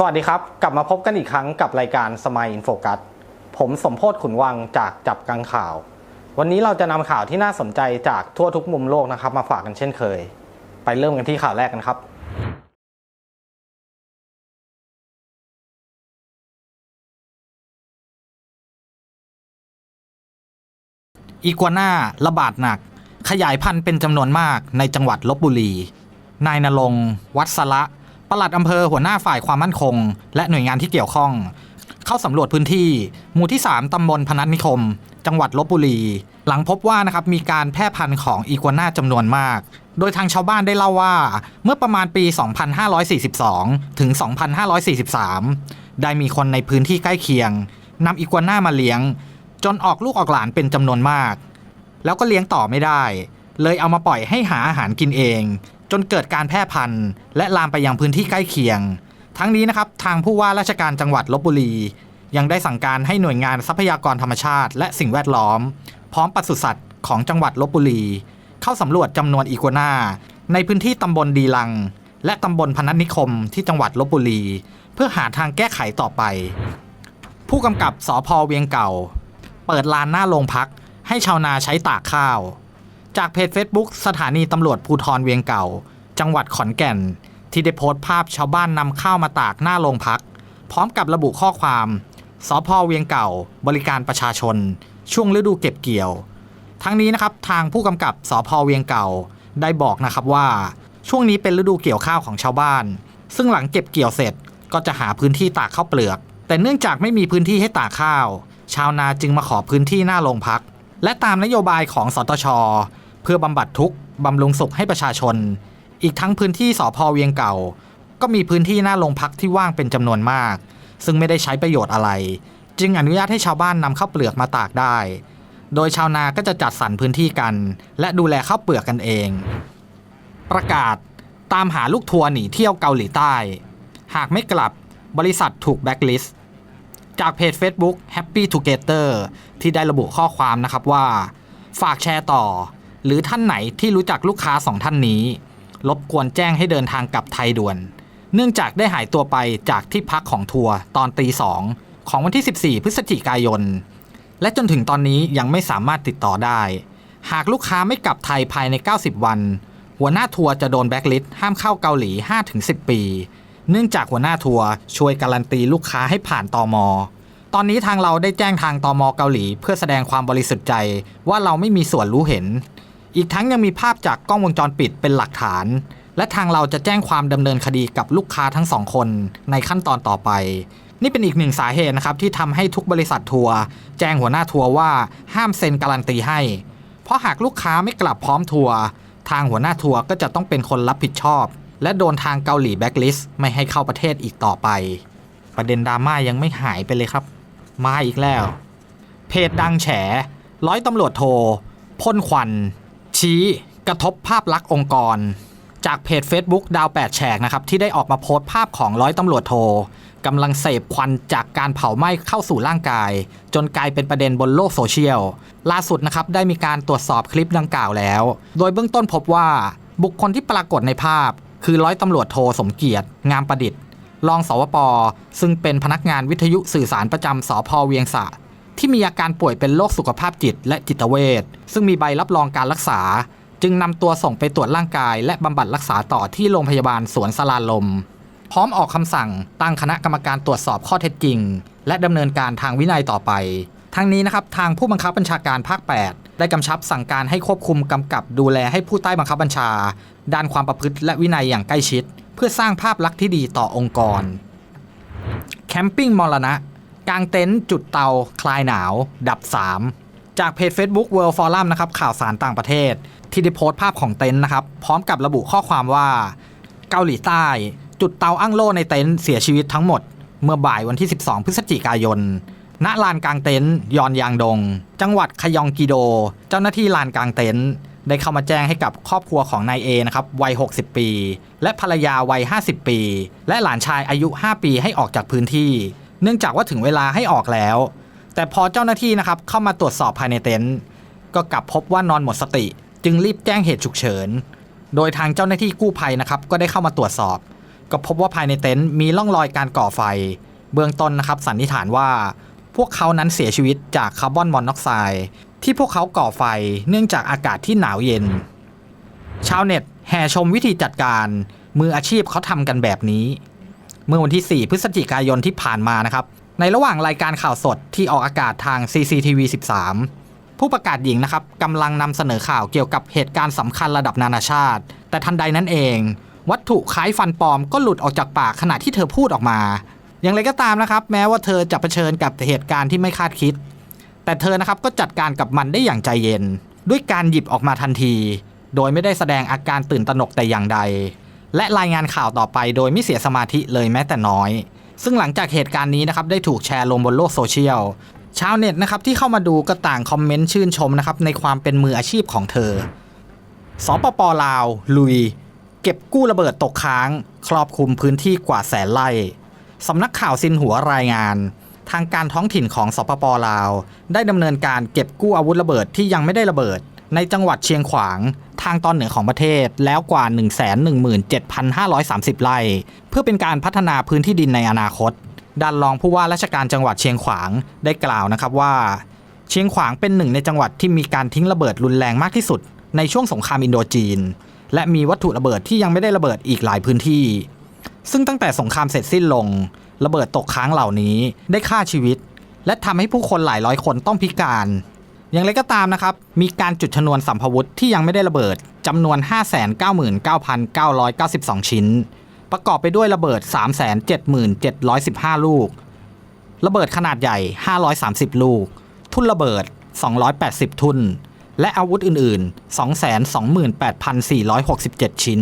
สวัสดีครับ กลับมาพบกันอีกครั้งกับรายการสม i อินโฟกัสผมสมโพศขุนวังจากจับกังข่าว วันนี้เราจะนำข่าวที่น่าสนใจจากทั่วทุกมุมโลกนะครับ มาฝากกันเช่นเคย ไปเริ่มกันที่ข่าวแรกกันครับ อีกัวน่าระบาดหนัก ขยายพันธุ์เป็นจำนวนมากในจังหวัดลบบุรี นายนรงวัดสละ ปลัดอำเภอหัวหน้าฝ่ายความมั่นคง และหน่วยงานที่เกี่ยวข้อง เข้าสำรวจพื้นที่ หมู่ที่ 3 ตำบลพนัสนิคม จังหวัดลบบุรี หลังพบว่านะครับมีการแพร่พันธุ์ของอีกัวน่าจำนวนมาก โดยทางชาวบ้านได้เล่าว่า เมื่อประมาณปี 2542 ถึง 2543 ได้มีคนในพื้นที่ใกล้เคียงนำอีกัวน่ามาเลี้ยง จนออกลูกออกหลานเป็นจำนวนมาก แล้วก็เลี้ยงต่อไม่ได้ เลยเอามาปล่อยให้หาอาหารกินเอง จนเกิดการแพร่พันธุ์ และลามไปยังพื้นที่ใกล้เคียง ทั้งนี้นะครับทางผู้ว่าราชการจังหวัดลบบุรี ยังได้สั่งการให้หน่วยงานทรัพยากรธรรมชาติ และสิ่งแวดล้อม พร้อมปศุสัตว์ของจังหวัดลบบุรี เข้าสำรวจจำนวนอีกัวน่าในพื้นที่ตำบลดีลัง และตำบลพนัสนิคมที่จังหวัดลบบุรี เพื่อหาทางแก้ไขต่อไป ผู้กำกับสพเวียงเก่า เปิดลานหน้าโรงพักให้ชาวนาใช้ตากข้าว จากเพจ Facebook สถานีตำรวจภูทรเวียงเก่า จังหวัดขอนแก่น ที่ได้โพสต์ภาพชาวบ้านนำข้าวมาตากหน้าโรงพัก พร้อมกับระบุข้อความสพเวียงเก่า บริการประชาชน ช่วงฤดูเก็บเกี่ยว ทั้งนี้นะครับทางผู้กำกับสพเวียงเก่า ได้บอกนะครับว่า ช่วงนี้เป็นฤดูเกี่ยวข้าวของชาวบ้าน ซึ่งหลังเก็บเกี่ยวเสร็จก็จะหาพื้นที่ตากข้าวเปลือก แต่เนื่องจากไม่มีพื้นที่ให้ตากข้าว ชาวนาจึงมาขอพื้นที่หน้าโรงพัก และตามนโยบายของสตช เพื่อบำบัดทุกข์บำรุงสุขให้ประชาชน อีกทั้งพื้นที่สพเวียงเก่า ก็มีพื้นที่หน้าโรงพักที่ว่างเป็นจำนวนมาก ซึ่งไม่ได้ใช้ประโยชน์อะไร จึงอนุญาตให้ชาวบ้านนำข้าวเปลือกมาตากได้ โดยชาวนาก็จะจัดสรรพื้นที่กัน และดูแลข้าวเปลือกกันเอง ประกาศตามหาลูกทัวร์หนีเที่ยวเกาหลีใต้ หากไม่กลับบริษัทถูกแบ็กลิสต์จากเพจ Facebook Happy Together ที่ได้ระบุข้อความนะครับว่า ฝากแชร์ต่อ หรือท่านไหนที่รู้จักลูกค้าสองท่านนี้ รบกวนแจ้งให้เดินทางกลับไทยด่วน เนื่องจากได้หายตัวไปจากที่พักของทัวร์ตอนตีสองของวันที่ 14 พฤศจิกายน และจนถึงตอนนี้ยังไม่สามารถติดต่อได้ หากลูกค้าไม่กลับไทยภายใน 90 วัน หัวหน้าทัวร์จะโดนแบ็กลิสต์ห้ามเข้าเกาหลี 5-10 ปี เนื่องจากหัวหน้าทัวร์ช่วยการันตีลูกค้าให้ผ่านตอมตอนนี้ทางเราได้แจ้งทางตอมเกาหลี เพื่อแสดงความบริสุทธิ์ใจว่าเราไม่มีส่วนรู้เห็น อีกทั้งยังมีภาพจากกล้องวงจรปิดเป็นหลักฐาน และทางเราจะแจ้งความดำเนินคดีกับลูกค้าทั้งสองคนในขั้นตอนต่อไป นี่เป็นอีกหนึ่งสาเหตุนะครับที่ทำให้ทุกบริษัททัวร์แจ้งหัวหน้าทัวร์ว่าห้ามเซ็นการันตีให้ เพราะหากลูกค้าไม่กลับพร้อมทัวร์ทางหัวหน้าทัวร์ก็จะต้องเป็นคนรับผิดชอบ และโดนทางเกาหลีแบ็กลิสต์ไม่ให้เข้าประเทศอีกต่อไป ประเด็นดราม่ายังไม่หายไปเลยครับ มาอีกแล้ว เพจดังแฉร้อยตำรวจโทพ่นควัน ชี้กระทบภาพลักษณ์องค์กร จากเพจ Facebook ดาว8แฉกนะครับที่ได้ออกมาโพสต์ภาพของร้อยตำรวจโทกำลังเสพควันจากการเผาไหม้เข้าสู่ร่างกาย จนกลายเป็นประเด็นบนโลกโซเชียล ล่าสุดนะครับได้มีการตรวจสอบคลิปดังกล่าวแล้ว โดยเบื้องต้นพบว่าบุคคลที่ปรากฏในภาพ คือร้อยตำรวจโทสมเกียรติ งามประดิษฐ์รองสวปซึ่งเป็นพนักงานวิทยุสื่อสารประจำสพเวียงสะ ที่มีอาการป่วยเป็นโรคสุขภาพจิตและจิตเวชซึ่งมีใบรับรองการรักษา จึงนำตัวส่งไปตรวจร่างกาย และบำบัดรักษาต่อที่โรงพยาบาลสวนสลาลม พร้อมออกคำสั่งตั้งคณะกรรมการตรวจสอบข้อเท็จจริง และดำเนินการทางวินัยต่อไป ทั้งนี้นะครับทางผู้บังคับบัญชาการภาค 8 ได้กำชับสั่งการให้ควบคุมกำกับดูแลให้ผู้ใต้บังคับบัญชา ด้านความประพฤติและวินัยอย่างใกล้ชิด เพื่อสร้างภาพลักษณ์ที่ดีต่อองค์กรแคมปิ้งมรณะ กางเต็นท์จุดเตาคลายหนาว ดับ 3 จากเพจ Facebook World Forum นะครับข่าวสารต่างประเทศ ที่ได้โพสต์ภาพของเต็นท์นะครับ พร้อมกับระบุข้อความว่า เกาหลีใต้ จุดเตาอั้งโล่ในเต็นท์เสียชีวิตทั้งหมด เมื่อบ่ายวันที่ 12 พฤศจิกายนณลานกลางเต็นท์ยอนยางดง จังหวัดคยองกีโด เจ้าหน้าที่ลานกลางเต็นท์ได้เข้ามาแจ้งให้กับครอบครัวของนายเอนะครับวัย 60 ปี และภรรยาวัย 50 ปี และหลานชายอายุ 5 ปีให้ออกจากพื้นที่ เนื่องจากว่าถึงเวลาให้ออกแล้ว แต่พอเจ้าหน้าที่นะครับเข้ามาตรวจสอบภายในเต็นท์ก็กลับพบว่านอนหมดสติ จึงรีบแจ้งเหตุฉุกเฉิน โดยทางเจ้าหน้าที่กู้ภัยนะครับก็ได้เข้ามาตรวจสอบ ก็พบว่าภายในเต็นท์มีร่องรอยการก่อไฟ เบื้องต้นนะครับสันนิษฐานว่า พวกเขานั้นเสียชีวิตจากคาร์บอนมอนอกไซด์ที่พวกเขาก่อไฟเนื่องจากอากาศที่หนาวเย็น ชาวเน็ตแห่ชมวิธีจัดการ มืออาชีพเขาทำกันแบบนี้ เมื่อวันที่ 4 พฤศจิกายนที่ผ่านมานะครับ ในระหว่างรายการข่าวสดที่ออกอากาศทาง CCTV 13 ผู้ประกาศหญิงนะครับกำลังนำเสนอข่าวเกี่ยวกับเหตุการณ์สำคัญระดับนานาชาติ แต่ทันใดนั้นเอง วัตถุคล้ายฟันปลอมก็หลุดออกจากปากขณะที่เธอพูดออกมา อย่างไรก็ตามนะครับ แม้ว่าเธอจะเผชิญกับเหตุการณ์ที่ไม่คาดคิด แต่เธอนะครับก็จัดการกับมันได้อย่างใจเย็น ด้วยการหยิบออกมาทันที โดยไม่ได้แสดงอาการตื่นตระหนกแต่อย่างใด และรายงานข่าวต่อไปโดยไม่เสียสมาธิเลยแม้แต่น้อย ซึ่งหลังจากเหตุการณ์นี้นะครับได้ถูกแชร์ลงบนโลกโซเชียลชาวเน็ตนะครับที่เข้ามาดูก็ต่างคอมเมนต์ชื่นชมนะครับในความเป็นมืออาชีพของเธอ สปปลาว ลุย เก็บกู้ระเบิดตกค้าง ครอบคลุมพื้นที่กว่าแสนไร่สำนักข่าวซินหัวรายงาน ทางการท้องถิ่นของสปปลาว ได้ดำเนินการเก็บกู้อาวุธระเบิดที่ยังไม่ได้ระเบิด ในจังหวัดเชียงขวางทางตอนเหนือของประเทศแล้วกว่า 117,530 ไร่ เพื่อเป็นการพัฒนาพื้นที่ดินในอนาคตด้านรองผู้ว่าราชการจังหวัดเชียงขวางได้กล่าวนะครับว่า เชียงขวางเป็นหนึ่งในจังหวัดที่มีการทิ้งระเบิดรุนแรงมากที่สุด ในช่วงสงครามอินโดจีน และมีวัตถุระเบิดที่ยังไม่ได้ระเบิดอีกหลายพื้นที่ ซึ่งตั้งแต่สงครามเสร็จสิ้นลง ระเบิดตกค้างเหล่านี้ได้ฆ่าชีวิต และทำให้ผู้คนหลายร้อยคนต้องพิการ อย่างไรก็ตามนะครับ มีการจุดชนวนสัมภวุธที่ยังไม่ได้ระเบิดจำนวน 599,992 ชิ้น ประกอบไปด้วยระเบิด 377,715 ลูก ระเบิดขนาดใหญ่ 530 ลูก ทุ่นระเบิด 280 ทุ่น และอาวุธอื่น ๆ 228,467 ชิ้น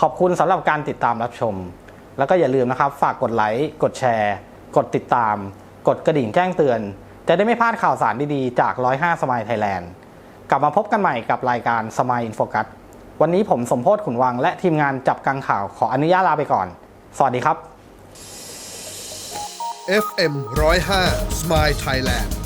ขอบคุณสำหรับการติดตามรับชม แล้วก็อย่าลืมนะครับ ฝากกดไลค์ กดแชร์ กดติดตาม กดกระดิ่งแจ้งเตือน จะได้ไม่พลาดข่าวสารดีๆ จาก 105 สมัยไทยแลนด์ กลับมาพบกันใหม่กับรายการสมัยอินโฟกัส วันนี้ผมสมโพศขุนวังและทีมงานจับกังข่าวขออนุญาตลาไปก่อน สวัสดีครับ FM 105 Smile Thailand